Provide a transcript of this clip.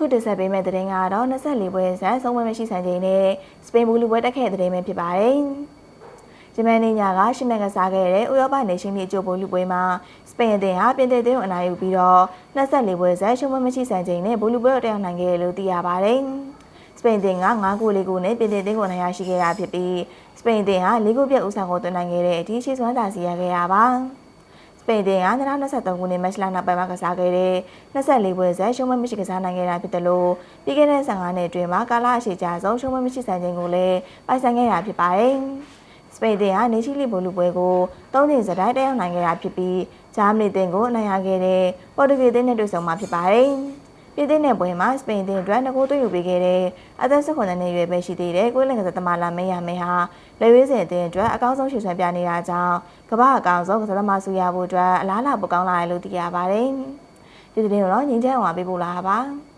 အခုတင်ဆက်ပေးမယ့်သတင်းကတော့24ပွဲဆက်ဆုံးပွဲမရှိဆန်ချိန်နဲ့စပိန်ဘူလူပွဲတက်ခဲ့တဲ့သတင်းပဲဖြစ်ပါတယ်။ဂျမန်နီညာကရှင်းမဲ့ကစားခဲ့တဲ့ဥရောပနေရှင်ပြည်အကျိုးဘူလူပွဲမှာစပိန်အသင်းဟာပြင်သစ်အသင်းကိုအနိုင်ယူပြီးတော့24ပွဲဆက်ရှုံးပွဲမရှိဆန်ချိန်နဲ့ဘူလူပွဲကိုတက်ရောက်နိုင်ခဲ့တယ်လို့သိရပါတယ်။စပိန်အသင်းက9ဂိုးလေးကိုနဲ့ပြင်သစ်အသင်းကိုနိုင်ရရှိခဲ့တာဖြစ်ပြီးစပိန်အသင်းဟာ၄ဂိုးပြတ်ဦးဆောင်ကိုသွင်းနိုင်ခဲ့တဲ့အထိရှိစွမ်းသာစီရခဲ့ရပါ။စ ပိန်တင်က2023ခုနှစ်မတ်လနောက်ပိုင်းမှာကစားခဲ့တဲ့24ပွဲဆက်ရှုံးမမရှိကစားနိုင်ခဲ့တာဖြစ်တယ်လို့ပြီးခဲ့တဲ့15နှစ်အတွင်းမှာကာလအရှိကြာဆုံးရှုံးမမရှိဆိုင်ခြင်းကိုလည်းပိုင်ဆိုင်ခဲ့တာဖြစ်ပါတယ်။စပိန်တင်ကနေချီလီဘိုလူပွဲကို၃ချိန်စတိုင်းတက်ရောက်နိုင်ခဲ့တာဖြစ်ပြီးဂျာမနီတင်ကိုအနိုင်ရခဲ့တဲ့ပေါ်တူဂီတင်နဲ့တွေ့ဆုံမှာဖြစ်ပါတယ်။ ပြည်သစ်နယ်ပွဲမှာစပိန်တင်အတွက်ငကိုသွေးယူပေးခဲ့တဲ့အသက်16နှစ်ရွယ်ပဲရှိသေးတဲ့ကိုယ်လင်ကစားသမားလာမေးရမေးဟာလက်ရွေးစင်အတင်အတွက်အကောင်းဆုံးရှုပ်ဆွဲပြနေတာကြောင့်ကမ္ဘာအကောင်ဆုံးကစားသမားစုရဖို့အတွက်အလားအလာပိုကောင်းလာတယ်လို့သိရပါတယ်။ဒီသတင်းကိုတော့ငင်းချမ်းအောင်ပေးပို့လာတာပါ။